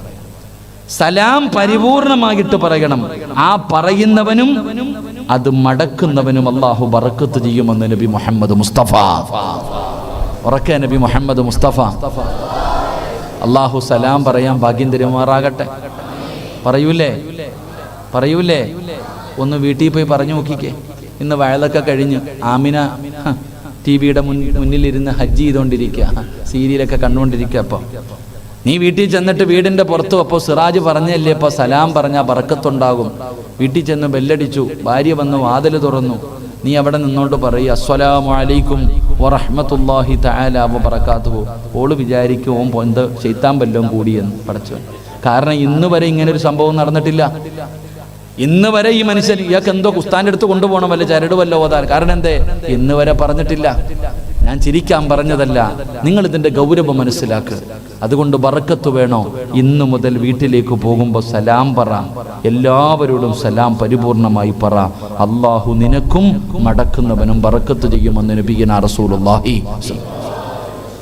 സലാം പരിപൂർണമായിട്ട് പറയണം. ആ പറയുന്നവനും അത് മടക്കുന്നവനും അള്ളാഹു ബറക്കത്ത് ചെയ്യുമെന്ന് നബി മുഹമ്മദ് മുസ്തഫ. ഉറക്കെ നബി മുഹമ്മദ് മുസ്തഫ. അള്ളാഹു സലാം പറയാൻ ഭാഗ്യം തരുമാറാകട്ടെ പറയൂലേ? പറയൂലേ? ഒന്ന് വീട്ടിൽ പോയി പറഞ്ഞു നോക്കിക്കേ. ഇന്ന് വയലൊക്കെ കഴിഞ്ഞ് ആമിന ടി വിയുടെ മുൻ മുന്നിലിരുന്ന് ഹജ്ജ് ചെയ്തുകൊണ്ടിരിക്കുക സീരിയലൊക്കെ കണ്ടുകൊണ്ടിരിക്കുക അപ്പോൾ നീ വീട്ടിൽ ചെന്നിട്ട് വീടിന്റെ പുറത്തു അപ്പോൾ സിറാജ് പറഞ്ഞല്ലേ അപ്പോൾ സലാം പറഞ്ഞാൽ ബറക്കത്തുണ്ടാകും. വീട്ടിൽ ചെന്ന് ബെല്ലടിച്ചു. ഭാര്യ വന്നു വാതിൽ തുറന്നു. നീ അവിടെ നിന്നോണ്ട് പറയും അസ്സലാമു അലൈക്കും വറഹ്മത്തുള്ളാഹി തആല വബറകാതുഹു. ഓൾ വിചാരിക്കും ഓൻ പൊന്ത് ചെയ്ത്താൻ വല്ലതും കൂടിയെന്ന് പഠിച്ചവൻ കാരണം ഇന്ന് വരെ ഇങ്ങനെ ഒരു സംഭവം നടന്നിട്ടില്ല. ഇന്ന് വരെ ഈ മനുഷ്യൻ ഇയാൾക്ക് എന്തോ കുസ്താന്റെ അടുത്ത് കൊണ്ടുപോകണം വല്ല ചരട് വല്ല ഓതാൻ. കാരണം എന്തേ? ഇന്ന് വരെ പറഞ്ഞിട്ടില്ല. ഞാൻ ചിരിക്കാൻ പറഞ്ഞതല്ല. നിങ്ങൾ ഇതിന്റെ ഗൗരവം മനസ്സിലാക്കുക അതുകൊണ്ട് വറക്കത്ത് വേണോ? ഇന്നു മുതൽ വീട്ടിലേക്ക് പോകുമ്പോൾ സലാം പറ. എല്ലാവരോടും സലാം പരിപൂർണമായി പറ. അള്ളാഹു നിനക്കും മടക്കുന്നവനും വറക്കത്ത് ചെയ്യുമെന്ന് നബിയന റസൂലുള്ളാഹി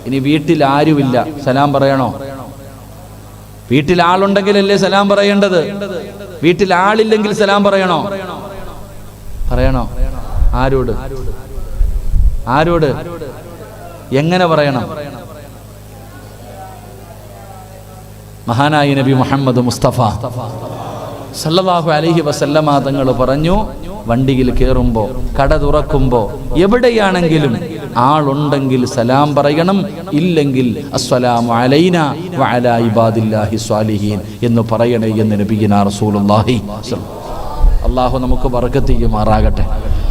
ഇനി വീട്ടിൽ ആരുമില്ല. സലാം പറയണോ? വീട്ടിൽ ആളുണ്ടെങ്കിലല്ലേ സലാം പറയേണ്ടത്? വീട്ടിൽ ആളില്ലെങ്കിൽ സലാം പറയണോ? പറയണോ? ആരോട്? ആരോട്? എങ്ങനെ പറയണം? മഹാനായ നബി മുഹമ്മദ് മുസ്തഫ സല്ലാഹു അലഹി വസല്ലമ തങ്ങൾ പറഞ്ഞു വണ്ടിയിൽ കയറുമ്പോൾ കട തുറക്കുമ്പോൾ എവിടെയാണെങ്കിലും ആളുണ്ടെങ്കിൽ സലാം പറയണം ഇല്ലെങ്കിൽ അസ്സലാമു അലൈന വഅലാ ഇബാദില്ലാഹി സ്വാലിഹീൻ എന്ന് പറയണേ എന്ന് നബിയിന റസൂലുള്ളാഹി അള്ളാഹു നമുക്ക് ബർക്കത്ത് ചെയ്യുമാറാകട്ടെ.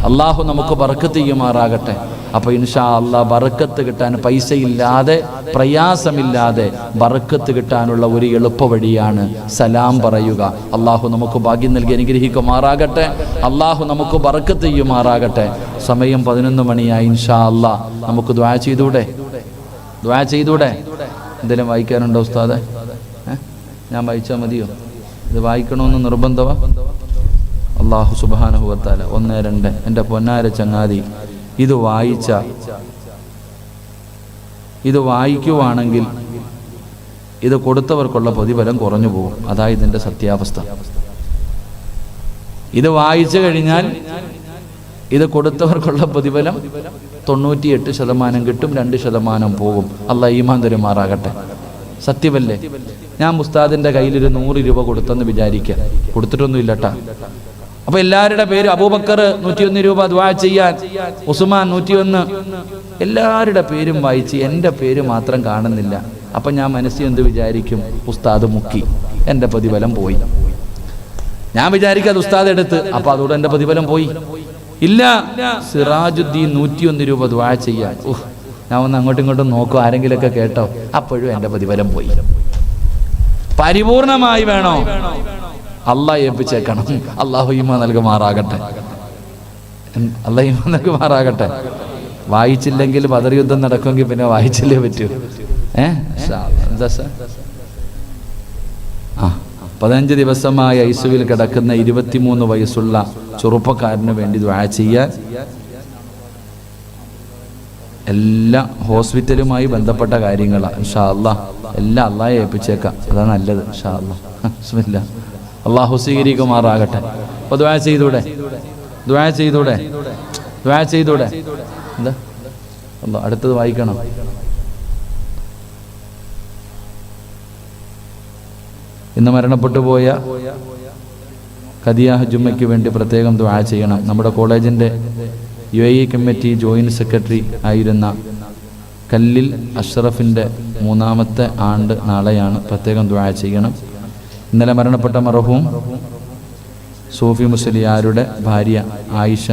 അള്ളാഹു നമുക്ക് ബർക്കത്ത് ചെയ്യുമാറാകട്ടെ. അപ്പോൾ ഇൻഷാ അല്ല ബറക്കത്ത് കിട്ടാൻ പൈസ ഇല്ലാതെ പ്രയാസമില്ലാതെ ബറക്കത്ത് കിട്ടാനുള്ള ഒരു എളുപ്പ വഴിയാണ് സലാം പറയുക. അള്ളാഹു നമുക്ക് ഭാഗ്യം നൽകി അനുഗ്രഹിക്കുമാറാകട്ടെ. അള്ളാഹു നമുക്ക് ബറക്കത്ത് ചെയ്യുമാറാകട്ടെ. സമയം പതിനൊന്ന് മണിയായി ഇൻഷാ അല്ല നമുക്ക് ദ്വാ ചെയ്തൂടെ? ദ്വാ ചെയ്തൂടെ? എന്തെങ്കിലും വായിക്കാനുണ്ടോ ഉസ്താദെ? ഞാൻ വായിച്ചാൽ മതിയോ? ഇത് വായിക്കണമെന്ന് നിർബന്ധമാ അള്ളാഹു സുബാനുഭവത്താല ഒന്ന് രണ്ട്. എന്റെ പൊന്നാര ചങ്ങാതി. ഇത് വായിച്ച. ഇത് വായിക്കുവാണെങ്കിൽ ഇത് കൊടുത്തവർക്കുള്ള പ്രതിഫലം കുറഞ്ഞു പോകും. അതാ ഇതിന്റെ സത്യാവസ്ഥ. ഇത് വായിച്ചു കഴിഞ്ഞാൽ ഇത് കൊടുത്തവർക്കുള്ള പ്രതിഫലം തൊണ്ണൂറ്റിയെട്ട് ശതമാനം കിട്ടും രണ്ട് ശതമാനം പോകും. അല്ല ഈമാൻ തരുമാറാകട്ടെ. സത്യമല്ലേ ഞാൻ മുസ്താദിന്റെ കയ്യിലൊരു നൂറ് രൂപ കൊടുത്തെന്ന് വിചാരിക്കുക കൊടുത്തിട്ടൊന്നും ഇല്ലട്ടാ അപ്പൊ എല്ലാവരുടെ പേര് അബൂബക്കർ നൂറ്റിയൊന്ന് രൂപ ദ്വാ ചെയ്യാൻ ഉസ്മാൻ നൂറ്റിയൊന്ന്. എല്ലാവരുടെ പേരും വായിച്ച് എന്റെ പേര് മാത്രം കാണുന്നില്ല. അപ്പൊ ഞാൻ മനസ്സിൽ എന്ത് വിചാരിക്കും? ഉസ്താദ് മുക്കി. എന്റെ പ്രതിഫലം പോയി. ഞാൻ വിചാരിക്കാതെ ഉസ്താദ് എടുത്ത്. അപ്പൊ അതോടെ എന്റെ പ്രതിഫലം പോയി. ഇല്ല. സിറാജുദ്ദീൻ നൂറ്റിയൊന്ന് രൂപ ദ്വാ ചെയ്യാൻ. ഓഹ് ഞാൻ ഒന്ന് അങ്ങോട്ടും ഇങ്ങോട്ടും നോക്കും ആരെങ്കിലുമൊക്കെ കേട്ടോ. അപ്പോഴും എന്റെ പ്രതിഫലം പോയി. പരിപൂർണമായി വേണോ? അള്ളാഹ് ഏൽപ്പിച്ചേക്കണം. അള്ളാഹു ഈമ നൽകുമാറാകട്ടെ. അള്ളാഹ് ഈമ നൽകുമാറാകട്ടെ. വായിച്ചില്ലെങ്കിൽ ബദർ യുദ്ധം നടക്കുമെങ്കിൽ പിന്നെ വായിച്ചില്ലേ പറ്റൂ. ഏഹ് ആ പതിനഞ്ച് ദിവസമായ ഐസുവിൽ കിടക്കുന്ന ഇരുപത്തിമൂന്ന് വയസ്സുള്ള ചെറുപ്പക്കാരന് വേണ്ടി ദ്വാ ചെയ്യാൻ എല്ലാ ഹോസ്പിറ്റലുമായി ബന്ധപ്പെട്ട കാര്യങ്ങളാണ് ഷാ അല്ലാ എല്ലാം അള്ളാഹെ ഏൽപ്പിച്ചേക്കാം. അതാണ് നല്ലത്. ഷാ അല്ലാ. അള്ളാഹു സ്വീകരിക്കുമാറാകട്ടെ. അപ്പൊ ദ്വാ ചെയ്തൂടെ? ദ്വാ ചെയ്തൂടെ? ദ്വാ ചെയ്തൂടെ? എന്താ? അല്ല അടുത്തത് വായിക്കണം. ഇന്ന് മരണപ്പെട്ടു പോയ ഖദിയാഹ് ജുമ്മയ്ക്ക് വേണ്ടി പ്രത്യേകം ദ്വാ ചെയ്യണം. നമ്മുടെ കോളേജിന്റെ U A committee joint secretary ആയിരുന്ന കല്ലിൽ അഷ്റഫിന്റെ മൂന്നാമത്തെ ആണ്ട് നാളെയാണ് പ്രത്യേകം ദ്വാ ചെയ്യണം. ഇന്നലെ മരണപ്പെട്ട മറഹവും സൂഫി മുസ്ലിയാരുടെ ഭാര്യ ആയിഷ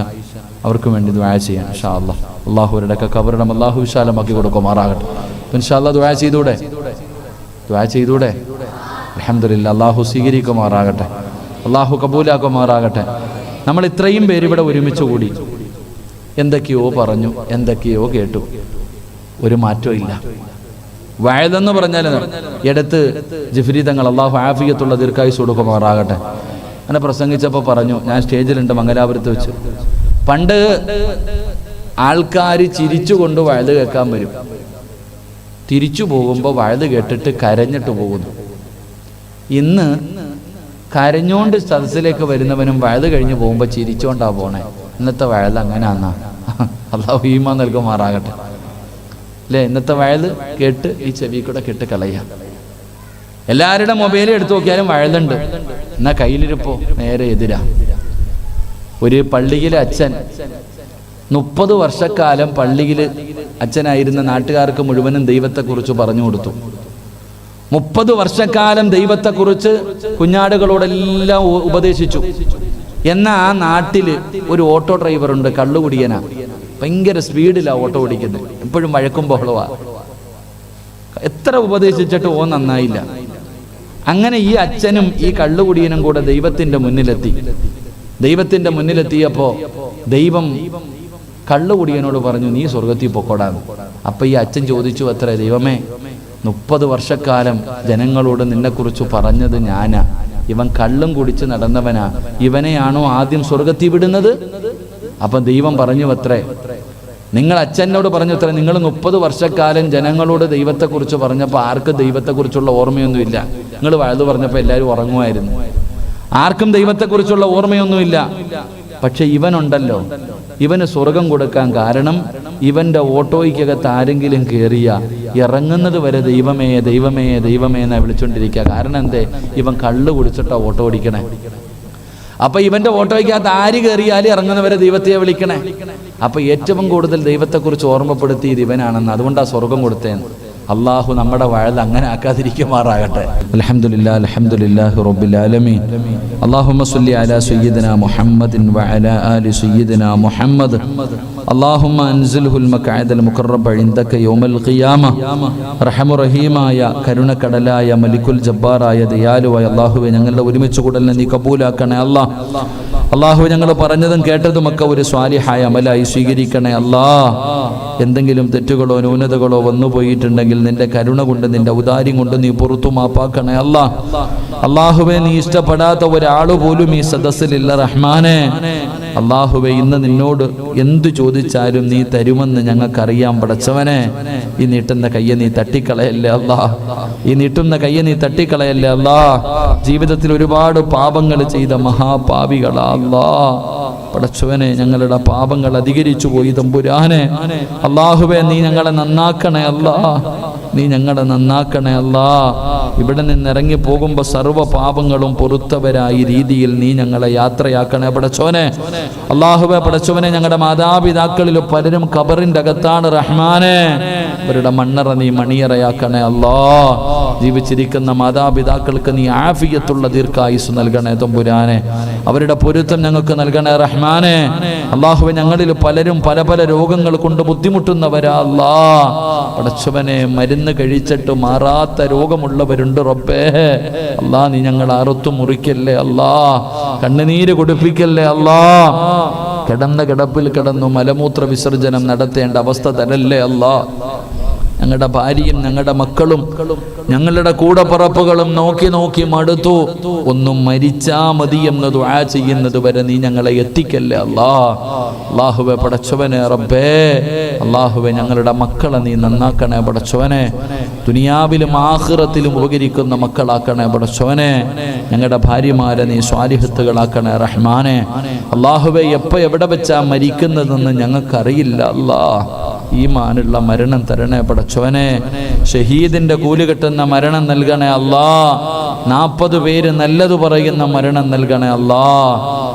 അവർക്ക് വേണ്ടി ദ്വായ ചെയ്യാം ഷാ അള്ളാഹ് അള്ളാഹുരുടെ കബറിടം അള്ളാഹു വിശാലമാക്കി കൊടുക്കുമാറാകട്ടെ. ഇൻഷാ ഇൻഷാല്ല ദ്വായ ചെയ്തൂടെ? ദ്വായ ചെയ്തൂടെ? അലഹമില്ല അള്ളാഹു സ്വീകരിക്കുമാറാകട്ടെ. അള്ളാഹു കബൂലാക്കുമാറാകട്ടെ. നമ്മൾ ഇത്രയും പേര് ഇവിടെ ഒരുമിച്ച് കൂടി എന്തൊക്കെയോ പറഞ്ഞു എന്തൊക്കെയോ കേട്ടു. ഒരു മാറ്റവും ഇല്ല. വയതെന്ന് പറഞ്ഞാൽ എടുത്ത് ജിഫ്രി തങ്ങൾ അള്ളാഹു ആഫിയത്തുള്ള ദീർഘായുസ് കൊടുക്കുമാറാകട്ടെ. അങ്ങനെ പ്രസംഗിച്ചപ്പോൾ പറഞ്ഞു ഞാൻ സ്റ്റേജിലുണ്ട് മംഗലാപുരത്ത് വെച്ച്. പണ്ട് ആൾക്കാർ ചിരിച്ചുകൊണ്ട് വയത് കേൾക്കാൻ വരും. തിരിച്ചു പോകുമ്പോൾ വയത് കേട്ടിട്ട് കരഞ്ഞിട്ട് പോകുന്നു. ഇന്ന് കരഞ്ഞുകൊണ്ട് സദസ്സിലേക്ക് വരുന്നവനും വയത് കഴിഞ്ഞ് പോകുമ്പോൾ ചിരിച്ചോണ്ടാ പോണേ. ഇന്നത്തെ വയത് അങ്ങനെയാന്നാ അള്ളാഹു ഈമ നൽകുമാറാകട്ടെ. അല്ലേ ഇന്നത്തെ വയത് കേട്ട് ഈ ചെവി കൂടെ കെട്ട് കളയാം എല്ലാവരുടെ മൊബൈൽ എടുത്തു നോക്കിയാലും വഴുതുണ്ട് എന്നാ കയ്യിലിരിപ്പോ നേരെ എതിരാ. ഒരു പള്ളിയിലെ അച്ഛൻ മുപ്പത് വർഷക്കാലം പള്ളിയിൽ അച്ഛനായിരുന്ന നാട്ടുകാർക്ക് മുഴുവനും ദൈവത്തെക്കുറിച്ച് പറഞ്ഞു കൊടുത്തു. മുപ്പത് വർഷക്കാലം ദൈവത്തെക്കുറിച്ച് കുഞ്ഞാടുകളോടെല്ലാം ഉപദേശിച്ചു. എന്നാ ആ നാട്ടിൽ ഒരു ഓട്ടോ ഡ്രൈവറുണ്ട് കള്ളുകുടിയനാ. ഭയങ്കര സ്പീഡിലാണ് ഓട്ടോ ഓടിക്കുന്നത് എപ്പോഴും വഴക്കും ബഹളവാ എത്ര ഉപദേശിച്ചിട്ട് ഓ നന്നായില്ല. അങ്ങനെ ഈ അച്ഛനും ഈ കള്ളുകുടിയനും കൂടെ ദൈവത്തിന്റെ മുന്നിലെത്തി. ദൈവത്തിന്റെ മുന്നിലെത്തിയപ്പോ ദൈവം കള്ളുകുടിയനോട് പറഞ്ഞു നീ സ്വർഗത്തിൽ പൊക്കോടാന്ന് അപ്പൊ ഈ അച്ഛൻ ചോദിച്ചു അത്ര ദൈവമേ മുപ്പത് വർഷക്കാലം ജനങ്ങളോട് നിന്നെക്കുറിച്ച് പറഞ്ഞത് ഞാനാ. ഇവൻ കള്ളും കുടിച്ച് നടന്നവനാ. ഇവനെയാണോ ആദ്യം സ്വർഗത്തിൽ വിടുന്നത്? അപ്പൊ ദൈവം പറഞ്ഞു അത്രേ നിങ്ങൾ അച്ഛനോട് പറഞ്ഞു ഇത്ര നിങ്ങൾ മുപ്പത് വർഷക്കാലം ജനങ്ങളോട് ദൈവത്തെക്കുറിച്ച് പറഞ്ഞപ്പോൾ ആർക്കും ദൈവത്തെക്കുറിച്ചുള്ള ഓർമ്മയൊന്നുമില്ല. നിങ്ങൾ വഴുത് പറഞ്ഞപ്പോൾ എല്ലാവരും ഉറങ്ങുമായിരുന്നു. ആർക്കും ദൈവത്തെക്കുറിച്ചുള്ള ഓർമ്മയൊന്നുമില്ല. പക്ഷെ ഇവനുണ്ടല്ലോ. ഇവന് സ്വർഗം കൊടുക്കാൻ കാരണം ഇവന്റെ ഓട്ടോയ്ക്കകത്ത് ആരെങ്കിലും കയറിയ ഇറങ്ങുന്നത് വരെ ദൈവമേ ദൈവമേ ദൈവമേ എന്നാ വിളിച്ചോണ്ടിരിക്കുക കാരണം എന്തേ? ഇവൻ കള്ളു കുടിച്ചിട്ടാ ഓട്ടോ ഓടിക്കണേ. അപ്പൊ ഇവന്റെ ഓട്ടോയ്ക്കകത്ത് ആര് കയറിയാലും ഇറങ്ങുന്നവരെ ദൈവത്തെ വിളിക്കണേ. അപ്പൊ ഏറ്റവും കൂടുതൽ ദൈവത്തെക്കുറിച്ച് ഓർമ്മപ്പെടുത്തിയത് ഇവനാണെന്ന്. അതുകൊണ്ടാണ് സ്വർഗം കൊടുത്തേന്ന് അള്ളാഹു നമ്മുടെ വഴൽ അങ്ങനെ ആക്കാതിരിക്കുമാറാകട്ടെ അൽഹംദുലില്ലാ അൽഹംദുലില്ലാഹി റബ്ബിൽ ആലമീൻ അല്ലാഹുമ്മ സ്വല്ലി അലാ സയ്യിദിന മുഹമ്മദിൻ വഅലാ ആലി സയ്യിദിന മുഹമ്മദ് اللهم انزله المقعد المقرب عندك يوم القيامه റഹമു റഹീമായ കരുണക്കടലായ മലിക്കുൽ ജബ്ബാറായ ദയാലുവായ അള്ളാഹുവെ ഞങ്ങളുടെ ഒരുമിച്ച് കൂടലിനെ നീ കബൂലാക്കണേ അല്ലാ അള്ളാഹു ഞങ്ങൾ പറഞ്ഞതും കേട്ടതുമൊക്കെ ഒരു സ്വാലിഹായ അമലായി സ്വീകരിക്കണേ അല്ലാ. എന്തെങ്കിലും തെറ്റുകളോ ന്യൂനതകളോ വന്നു പോയിട്ടുണ്ടെങ്കിൽ നിന്റെ കരുണ കൊണ്ട് നിന്റെ ഔദാര്യം കൊണ്ട് നീ പുറത്തു മാപ്പാക്കണേ അല്ലാ. അള്ളാഹുവെ നീ ഇഷ്ടപ്പെടാത്ത ഒരാൾ പോലും ഈ സദസ്സിലില്ല റഹ്മാനെ. അള്ളാഹുവെ ഇന്ന് നിന്നോട് എന്തു ചോദിച്ചാലും നീ തരുമെന്ന് ഞങ്ങൾക്കറിയാം പടച്ചവനെ. ഈ നീട്ടുന്ന കയ്യെ നീ തട്ടിക്കളയല്ലേ അല്ലാ ഈ നീട്ടുന്ന കയ്യെ നീ തട്ടിക്കളയല്ലേ അല്ലാ ജീവിതത്തിൽ ഒരുപാട് പാപങ്ങൾ ചെയ്ത മഹാപാപികളാ അല്ലാ പടച്ചവനെ ഞങ്ങളുടെ പാപങ്ങൾ അധികരിച്ചു പോയി തമ്പുരാനെ. അള്ളാഹുവെ നീ ഞങ്ങളെ നന്നാക്കണേ അല്ലാ നീ ഞങ്ങളെ നന്നാക്കണേ അല്ലാ ഇവിടെ നിന്ന് ഇറങ്ങി പോകുമ്പോൾ സർവ പാപങ്ങളും പൊറുത്തവരായി രീതിയിൽ നീ ഞങ്ങളെ യാത്രയാക്കണേ. പടച്ചോനെ അള്ളാഹുബെ പടച്ചോനെ ഞങ്ങളുടെ മാതാപിതാക്കളിൽ പലരും കബറിന്റെ അകത്താണ് റഹ്മാനെ. അവരുടെ മണ്ണറ നീ മണിയറയാക്കണേ അല്ലാ. ജീവിച്ചിരിക്കുന്ന മാതാപിതാക്കൾക്ക് നീ ആഫിയത്തുള്ള ദീർഘായുസ് നൽകണേ തമ്പുരാനെ. അവരുടെ പൊരുത്തം ഞങ്ങൾക്ക് നൽകണേ റഹ്മാനെ. അള്ളാഹുബെ ഞങ്ങളിൽ പലരും പല പല രോഗങ്ങൾ കൊണ്ട് ബുദ്ധിമുട്ടുന്നവരാ അല്ലാ. പടച്ചവനെ മരുന്ന് കഴിച്ചിട്ട് മാറാത്ത രോഗമുള്ളവരുണ്ട് റബ്ബേ. അല്ലാ നീ ഞങ്ങൾ അറുത്തു മുറിക്കല്ലേ അല്ലാ കണ്ണുനീര് കുടിപ്പിക്കല്ലേ അല്ലാ കിടന്ന കിടപ്പിൽ കിടന്നു മലമൂത്ര വിസർജനം നടത്തേണ്ട അവസ്ഥ തരല്ലേ അല്ലാ ഞങ്ങളുടെ ഭാര്യയും ഞങ്ങളുടെ മക്കളും ഞങ്ങളുടെ കൂടപ്പറപ്പുകളും നോക്കി നോക്കി മടുത്തു. ഒന്നും മരിച്ചാ മതി എന്ന് ദുആ ചെയ്യുന്നത് വരെ നീ ഞങ്ങളെ എത്തിക്കല്ലേ അല്ലാ? അള്ളാഹുവെ പടച്ചവനെ റബ്ബേ. അള്ളാഹുവെ ഞങ്ങളുടെ മക്കളെ നീ നന്നാക്കണേ പടച്ചവനെ. ദുനിയാവിലും ആഹ്റത്തിലും ഉപകരിക്കുന്ന മക്കളാക്കണേ പടച്ചവനെ. ഞങ്ങളുടെ ഭാര്യമാരെ നീ സ്വാലിഹത്തുകളാക്കണേ റഹ്മാനെ. അള്ളാഹുവെ എപ്പോ എവിടെ വെച്ചാ മരിക്കുന്നതെന്ന് ഞങ്ങൾക്കറിയില്ല അല്ലാ. ഈമാനുള്ള മരണം തരണേ പടച്ചോനെ ഷഹീദിന്റെ കൂലി കിട്ടുന്ന മരണം നൽകണേ അല്ലാ. നാൽപ്പത് പേര് നല്ലത് പറയുന്ന മരണം നൽകണേ അല്ലാ.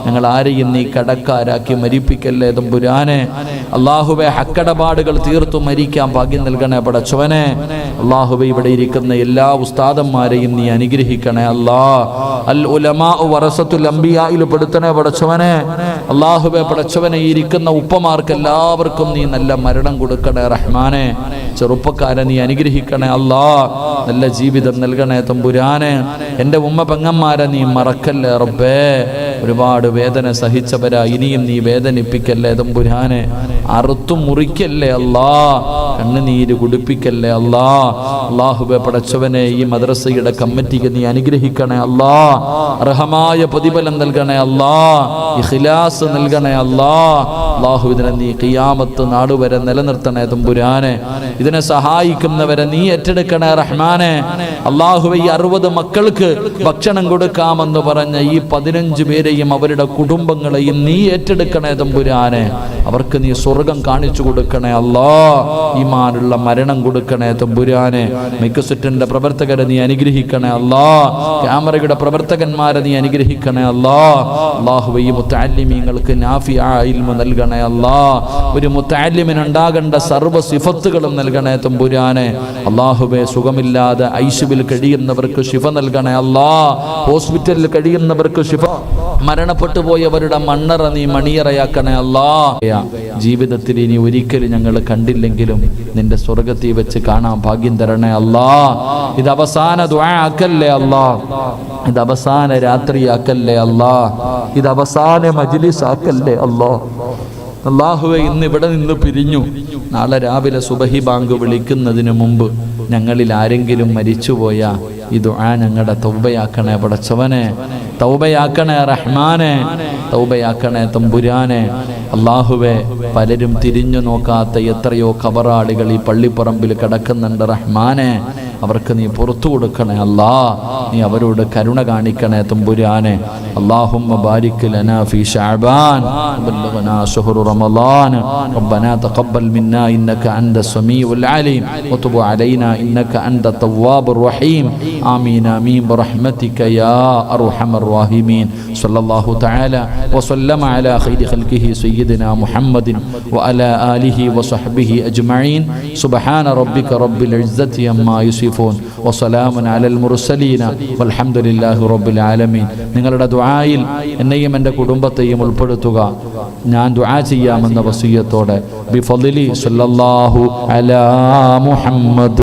ഞങ്ങൾ ആരെയും നീ കടക്കാരാക്കി മരിപ്പിക്കല്ലേ തമ്പുരാനെ. അള്ളാഹുബെ ഹക്കടപാടുകൾ തീർത്തു മരിക്കാൻ ഭാഗ്യം നൽകണേ പടച്ചവനെ. അള്ളാഹുബെ ഇവിടെ ഇരിക്കുന്ന എല്ലാ ഉസ്താദന്മാരെയും നീ അനുഗ്രഹിക്കണേ അല്ലാ. അൽ ഉലമാ വറസത്തുൽ അംബിയായിൽ പെടുത്തണേ പടച്ചവനെ. അള്ളാഹുവെ പടച്ചവനെ ഇരിക്കുന്ന ഉപ്പമാർക്ക് എല്ലാവർക്കും നീ നല്ല മരണം കൊടുക്കണേ റഹ്മാനെ. ചെറുപ്പക്കാരെ നീ അനുഗ്രഹിക്കണേ അല്ലാ നല്ല ജീവിതം നൽകണേ തമ്പുരാനെ. എന്റെ ഉമ്മ പെങ്ങന്മാരെ നീ മറക്കല്ലേ റബ്ബേ. ഒരുപാട് വേദന സഹിച്ചവരാ ഇനിയും നീ വേദനിപ്പിക്കല്ലേ തമ്പുരാനെ. അറുത്തു മുറിക്കല്ലേ അല്ലാ? കണ്ണുനീര് കുടിപ്പിക്കല്ലേ അല്ലാ? അള്ളാഹുബെ പടച്ചവനെ ഈ മദ്രസയുടെ കമ്മിറ്റിക്ക് നീ അനുഗ്രഹിക്കണേ അല്ലാ. അർഹമായ പ്രതിഫലം നൽകണേ അല്ലാ. ഇഖ്ലാസ് നൽകണേ അല്ലാ. അള്ളാഹു ഇതിനെ നീ കിയാമത്ത് നാടുവരെ നിലനിർത്തണേ തമ്പുരാനെ. ഇതിനെ സഹായിക്കുന്നവരെ നീ ഏറ്റെടുക്കണേ റഹ്മാനെ. അള്ളാഹു ഈ അറുപത് മക്കൾക്ക് ഭക്ഷണം കൊടുക്കാമെന്ന് പറഞ്ഞ ഈ പതിനഞ്ച് പേരെയും അവരുടെ കുടുംബങ്ങളെയും നീ ഏറ്റെടുക്കണേ തമ്പുരാനെ. അവർക്ക് നീ സ്വർഗം കാണിച്ചു കൊടുക്കണേ അല്ലാ. ഈമാനുള്ള മരണം കൊടുക്കണേ തമ്പുരാനെ. മിക്കസുറ്റിന്റെ പ്രവർത്തകരെ നീ അനുഗ്രഹിക്കണേ അല്ലാ. ക്യാമറയുടെ പ്രവർത്തകന്മാരെ നീ അനുഗ്രഹിക്കണേ അല്ലാ. അല്ലാഹു മുത്താലിമീങ്ങൾക്ക് നാഫിയ ഇൽമ നൽകണേ അല്ലാ. ഒരു മുത്താലിമിനുണ്ടാകേണ്ട സർവ സിഫത്തുകളും നൽകണേ തമ്പുരാനെ. അള്ളാഹുബെ സുഖമില്ലാതെ ഐശുവിൽ കഴിയുന്നവർക്ക് ശിഫ നൽകണേ അല്ലാ. ഹോസ്പിറ്റലിൽ കഴിയുന്നവർക്ക് ശിഫ മരണപ്പെട്ടു പോയവരുടെ മണ്ണറ നീ മണിയറയാക്കണേ അല്ലാ. ജീവിതത്തിൽ ഇനി ഒരിക്കലും ഞങ്ങൾ കണ്ടില്ലെങ്കിലും നിന്റെ സ്വർഗത്തിൽ വെച്ച് കാണാൻ ഭാഗ്യം തരണേ അല്ലാ. ഇത് അവസാന ദ്വാക്കല്ലേ അല്ലാ. ഇത് അവസാന രാത്രിയാക്കല്ലേ അല്ലാ. ഇത് അവസാന മജ്ലിസ് ആക്കല്ലേ അല്ലാ. അള്ളാഹുവെ ഇന്ന് ഇവിടെ നിന്ന് പിരിഞ്ഞു. നാളെ രാവിലെ സുബഹി ബാങ്ക് വിളിക്കുന്നതിന് മുമ്പ് ഞങ്ങളിൽ ആരെങ്കിലും മരിച്ചുപോയ ഈ ദുആ ഞങ്ങളുടെ തൗബയാക്കണേ പടച്ചവനെ. തൗബയാക്കണേ റഹ്മാനെ തൗബയാക്കണേ തമ്പുരാനെ. അള്ളാഹുവെ പലരും തിരിഞ്ഞു നോക്കാത്ത എത്രയോ കബറാളികൾ ഈ പള്ളിപ്പറമ്പിൽ കിടക്കുന്നുണ്ട് റഹ്മാനെ. അവർക്ക് നീ പുറത്തു കൊടുക്കണേ അല്ലാ നീ അവരോട് കരുണ കാണിക്കണേ തമ്പുരാനെ اللهم بارك لنا في شعبان وبلغنا شهر رمضان ربنا تقبل منا إنك أنت السميع العليم وتب علينا إنك أنت التواب الرحيم آمين آمين برحمتك يا أرحم الراحمين صلى الله تعالى وسلم على خير خلقه سيدنا محمد وعلى آله وصحبه أجمعين سبحان ربك رب العزة عما يصفون മുൻസിഫൂൻ വസ്സലാമുൻ അലൽ മുർസലീന. വൽഹംദുലില്ലാഹി റബ്ബിൽ ആലമീൻ. നിങ്ങളുടെ ദുആയിൽ എന്നെയും എന്റെ കുടുംബത്തെയും ഉൾപ്പെടുത്തുക. ഞാൻ ദുആ ചെയ്യാമെന്ന വസീയത്തോടെ. ബിഫദ്ലി സല്ലല്ലാഹു അലാ മുഹമ്മദ്.